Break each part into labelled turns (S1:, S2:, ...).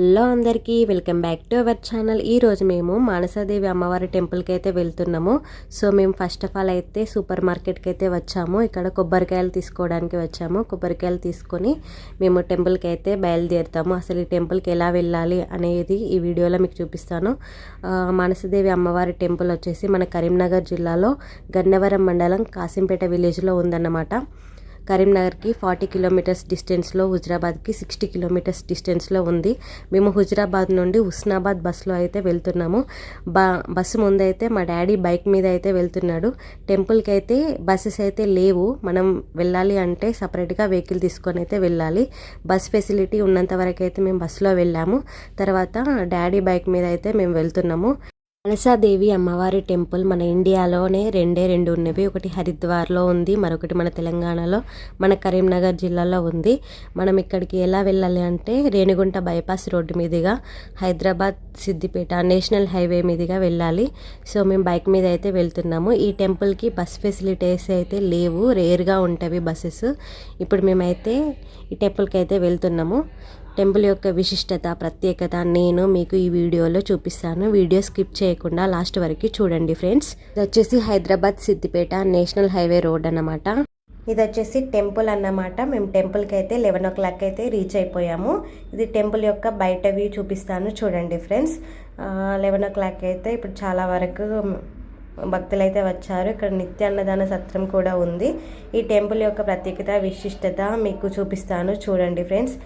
S1: Hello అందరికీ welcome back to our channel. ఈరోజు మేము మానసాదేవి అమ్మవారి టెంపుల్కి అయితే వెళ్తున్నాము. సో మేము ఫస్ట్ ఆఫ్ ఆల్ అయితే సూపర్ మార్కెట్కి అయితే వచ్చాము. ఇక్కడ కొబ్బరికాయలు తీసుకోవడానికి వచ్చాము. కొబ్బరికాయలు తీసుకొని మేము టెంపుల్కి అయితే బయలుదేరుతాము. అసలు ఈ టెంపుల్కి ఎలా వెళ్ళాలి అనేది ఈ వీడియోలో మీకు చూపిస్తాను. మానసదేవి అమ్మవారి టెంపుల్ వచ్చేసి మన కరీంనగర్ జిల్లాలో గన్నవరం మండలం కాసింపేట విలేజ్లో ఉందన్నమాట. కరీంనగర్కి ఫార్టీ కిలోమీటర్స్ డిస్టెన్స్లో హుజరాబాద్కి సిక్స్టీ కిలోమీటర్స్ డిస్టెన్స్లో ఉంది. మేము హుజరాబాద్ నుండి హుస్నాబాద్ బస్సులో అయితే వెళ్తున్నాము. బా బస్సు ముందైతే మా డాడీ బైక్ మీద అయితే వెళ్తున్నాడు. టెంపుల్కి అయితే బస్సెస్ అయితే లేవు. మనం వెళ్ళాలి అంటే సపరేట్గా వెహికల్ తీసుకొని అయితే వెళ్ళాలి. బస్ ఫెసిలిటీ ఉన్నంత వరకు అయితే మేము బస్సులో వెళ్ళాము. తర్వాత డాడీ బైక్ మీద అయితే మేము వెళ్తున్నాము. మనసాదేవి అమ్మవారి టెంపుల్ మన ఇండియాలోనే రెండే రెండు ఉన్నవి. ఒకటి హరిద్వార్లో ఉంది మరొకటి మన తెలంగాణలో మన కరీంనగర్ జిల్లాలో ఉంది. మనం ఇక్కడికి ఎలా వెళ్ళాలి అంటే రేణిగుంట బైపాస్ రోడ్డు మీదుగా హైదరాబాద్ సిద్దిపేట నేషనల్ హైవే మీదుగా వెళ్ళాలి. సో మేము బైక్ మీద అయితే వెళ్తున్నాము. ఈ టెంపుల్కి బస్ ఫెసిలిటీస్ అయితే లేవు రేర్గా ఉంటవి బస్సెస్. ఇప్పుడు మేమైతే ఈ టెంపుల్కి అయితే వెళ్తున్నాము. టెంపుల్ యొక్క విశిష్టత ప్రత్యేకత నేను మీకు ఈ వీడియోలో చూపిస్తాను. వీడియో స్కిప్ చేయకుండా లాస్ట్ వరకు చూడండి ఫ్రెండ్స్. ఇది వచ్చేసి Hyderabad Siddipet national highway road అన్నమాట. ఇది వచ్చేసి టెంపుల్ అన్నమాట. మేము టెంపుల్కి అయితే లెవెన్ ఓ క్లాక్ అయితే రీచ్ అయిపోయాము. ఇది టెంపుల్ యొక్క బయట వ్యూ చూపిస్తాను చూడండి ఫ్రెండ్స్. లెవెన్ ఓ క్లాక్ అయితే ఇప్పుడు చాలా వరకు భక్తులు అయితే వచ్చారు. ఇక్కడ నిత్య అన్నదాన సత్రం కూడా ఉంది. ఈ టెంపుల్ యొక్క ప్రత్యేకత విశిష్టత మీకు చూపిస్తాను చూడండి ఫ్రెండ్స్.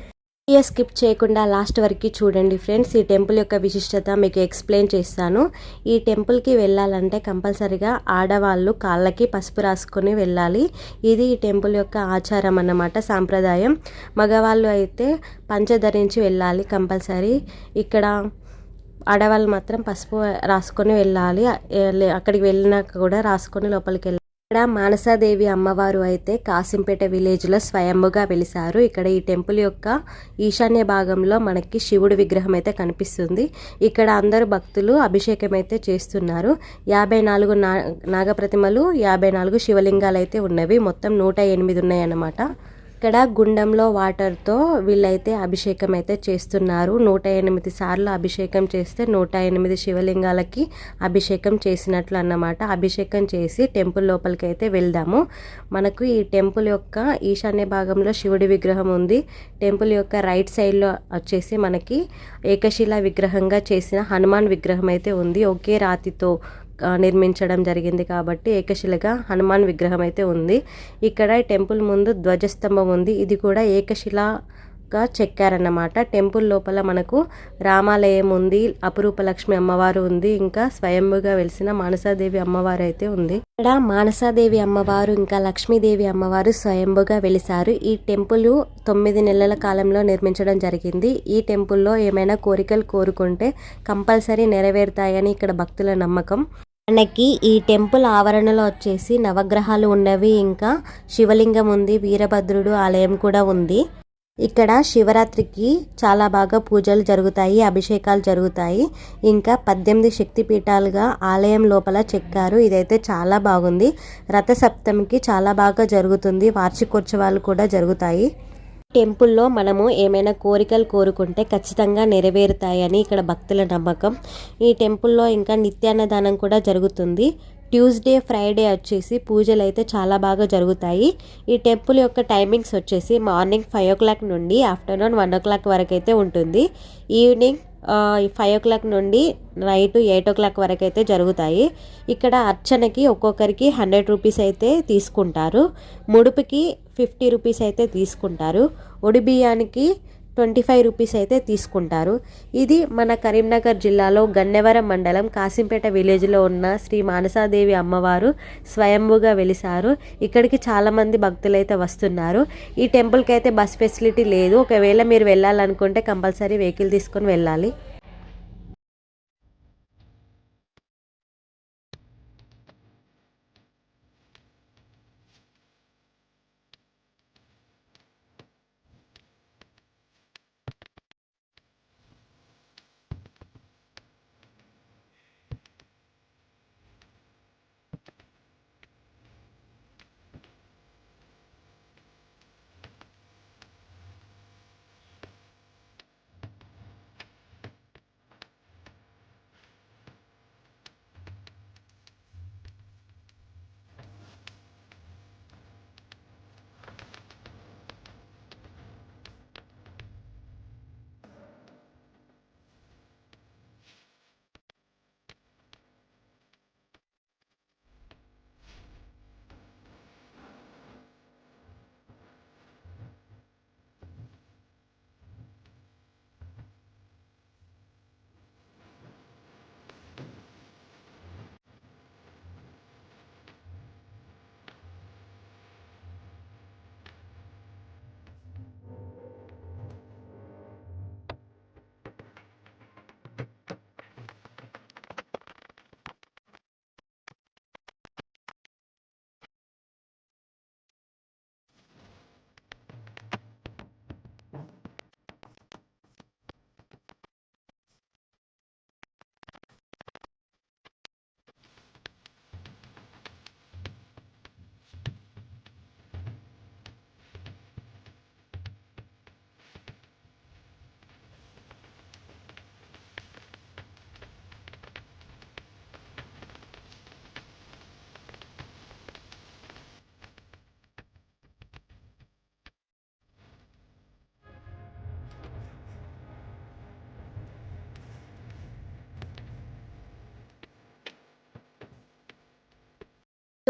S1: వీడియో స్కిప్ చేయకుండా లాస్ట్ వరకు చూడండి ఫ్రెండ్స్. ఈ టెంపుల్ యొక్క విశిష్టత మీకు ఎక్స్ప్లెయిన్ చేస్తాను. ఈ టెంపుల్కి వెళ్ళాలంటే కంపల్సరిగా ఆడవాళ్ళు కాళ్ళకి పసుపు రాసుకొని వెళ్ళాలి. ఇది ఈ టెంపుల్ యొక్క ఆచారం అన్నమాట సాంప్రదాయం. మగవాళ్ళు అయితే పంచ ధరించి వెళ్ళాలి కంపల్సరీ. ఇక్కడ ఆడవాళ్ళు మాత్రం పసుపు రాసుకొని వెళ్ళాలి. అక్కడికి వెళ్ళినాక కూడా రాసుకొని లోపలికి వెళ్ళాలి. ఇక్కడ మానసాదేవి అమ్మవారు అయితే కాసింపేట విలేజ్లో స్వయంభుగా వెలిసారు ఇక్కడ ఈ టెంపుల్ యొక్క ఈశాన్య భాగంలో మనకి శివుడి విగ్రహం అయితే కనిపిస్తుంది. ఇక్కడ అందరు భక్తులు అభిషేకం అయితే చేస్తున్నారు. యాభై నాలుగు నా నాగప్రతిమలు యాభై నాలుగు శివలింగాలు అయితే ఉన్నవి. మొత్తం నూట ఎనిమిది ఉన్నాయన్నమాట. ఇక్కడ గుండంలో వాటర్తో వీళ్ళైతే అభిషేకం అయితే చేస్తున్నారు. నూట ఎనిమిది సార్లు అభిషేకం చేస్తే నూట ఎనిమిది శివలింగాలకి అభిషేకం చేసినట్లు అన్నమాట. అభిషేకం చేసి టెంపుల్ లోపలికి అయితే వెళ్దాము. మనకు ఈ టెంపుల్ యొక్క ఈశాన్య భాగంలో శివుడి విగ్రహం ఉంది. టెంపుల్ యొక్క రైట్ సైడ్లో వచ్చేసి మనకి ఏకశిలా విగ్రహంగా చేసిన హనుమాన్ విగ్రహం అయితే ఉంది. ఒకే రాతితో నిర్మించడం జరిగింది కాబట్టి ఏకశిలగా హనుమాన్ విగ్రహం అయితే ఉంది. ఇక్కడ టెంపుల్ ముందు ధ్వజస్తంభం ఉంది. ఇది కూడా ఏకశిల గా చెక్కారన్నమాట. టెంపుల్ లోపల మనకు రామాలయం ఉంది. అపురూపలక్ష్మి అమ్మవారు ఉంది. ఇంకా స్వయంభుగా వెలిసిన మానసాదేవి అమ్మవారు అయితే ఉంది. ఇక్కడ మానసాదేవి అమ్మవారు ఇంకా లక్ష్మీదేవి అమ్మవారు స్వయంభుగా వెలిసారు ఈ టెంపుల్ తొమ్మిది నెలల కాలంలో నిర్మించడం జరిగింది. ఈ టెంపుల్లో ఏమైనా కోరికలు కోరుకుంటే కంపల్సరీ నెరవేరుతాయని ఇక్కడ భక్తుల నమ్మకం. మనకి ఈ టెంపుల్ ఆవరణలో వచ్చేసి నవగ్రహాలు ఉన్నవి. ఇంకా శివలింగం ఉంది వీరభద్రుడు ఆలయం కూడా ఉంది. ఇక్కడ శివరాత్రికి చాలా బాగా పూజలు జరుగుతాయి అభిషేకాలు జరుగుతాయి. ఇంకా పద్దెనిమిది శక్తిపీఠాలుగా ఆలయం లోపల చెక్కారు. ఇదైతే చాలా బాగుంది. రథసప్తమికి చాలా బాగా జరుగుతుంది. వార్షికోత్సవాలు కూడా జరుగుతాయి. టెంపుల్లో మనము ఏమైనా కోరికలు కోరుకుంటే ఖచ్చితంగా నెరవేరుతాయని ఇక్కడ భక్తుల నమ్మకం. ఈ టెంపుల్లో ఇంకా నిత్యాన్నదానం కూడా జరుగుతుంది. ట్యూస్డే ఫ్రైడే వచ్చేసి పూజలు అయితే చాలా బాగా జరుగుతాయి. ఈ టెంపుల్ యొక్క టైమింగ్స్ వచ్చేసి మార్నింగ్ ఫైవ్ ఓ క్లాక్ నుండి ఆఫ్టర్నూన్ వన్ ఓ క్లాక్ వరకు అయితే ఉంటుంది. ఈవినింగ్ ఫైవ్ ఓ క్లాక్ నుండి నైట్ ఎయిట్ ఓ క్లాక్ వరకు అయితే జరుగుతాయి. ఇక్కడ అర్చనకి ఒక్కొక్కరికి హండ్రెడ్ రూపీస్ అయితే తీసుకుంటారు. ముడుపుకి ఫిఫ్టీ రూపీస్ అయితే తీసుకుంటారు. ఒడి బియ్యానికి ట్వంటీ ఫైవ్ రూపీస్ అయితే తీసుకుంటారు. ఇది మన కరీంనగర్ జిల్లాలో గన్నెవరం మండలం కాసింపేట విలేజ్లో ఉన్న శ్రీ మానసాదేవి అమ్మవారు స్వయంభుగా వెలిసారు. ఇక్కడికి చాలామంది భక్తులు అయితే వస్తున్నారు. ఈ టెంపుల్కి అయితే బస్ ఫెసిలిటీ లేదు. ఒకవేళ మీరు వెళ్ళాలనుకుంటే కంపల్సరీ వెహికల్ తీసుకొని వెళ్ళాలి.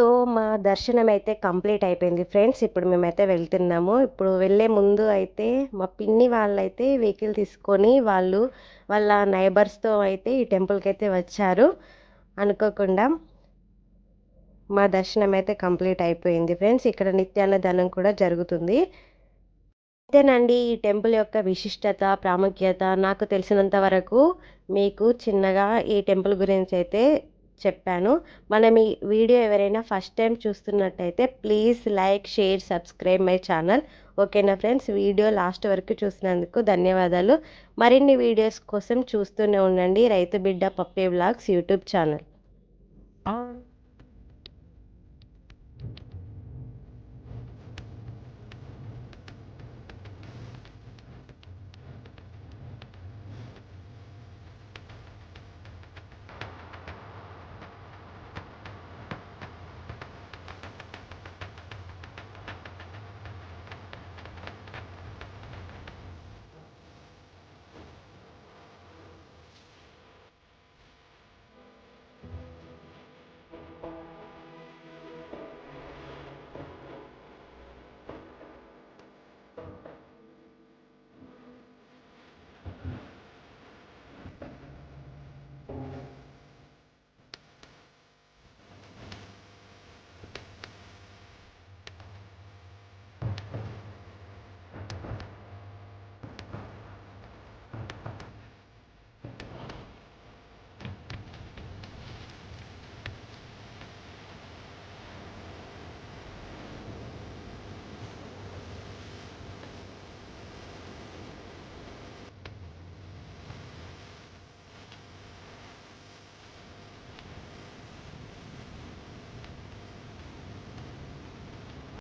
S1: సో మా దర్శనం అయితే కంప్లీట్ అయిపోయింది ఫ్రెండ్స్. ఇప్పుడు మేమైతే వెళ్తున్నాము. ఇప్పుడు వెళ్ళే ముందు అయితే మా పిన్ని వాళ్ళైతే వెహికల్ తీసుకొని వాళ్ళు వాళ్ళ నైబర్స్తో అయితే ఈ టెంపుల్కి అయితే వచ్చారు. అనుకోకుండా మా దర్శనం అయితే కంప్లీట్ అయిపోయింది ఫ్రెండ్స్. ఇక్కడ నిత్యాన్నదానం కూడా జరుగుతుంది. అంతేనండి ఈ టెంపుల్ యొక్క విశిష్టత ప్రాముఖ్యత. నాకు తెలిసినంత వరకు మీకు చిన్నగా ఈ టెంపుల్ గురించి అయితే చెప్పాను. మనం ఈ వీడియో ఎవరైనా ఫస్ట్ టైం చూస్తున్నట్టయితే please like share subscribe my channel. ఓకేనా ఫ్రెండ్స్? వీడియో లాస్ట్ వరకు చూసినందుకు ధన్యవాదాలు. మరిన్ని వీడియోస్ కోసం చూస్తూనే ఉండండి. రైతు బిడ్డ పప్పే బ్లాగ్స్ యూట్యూబ్ ఛానల్.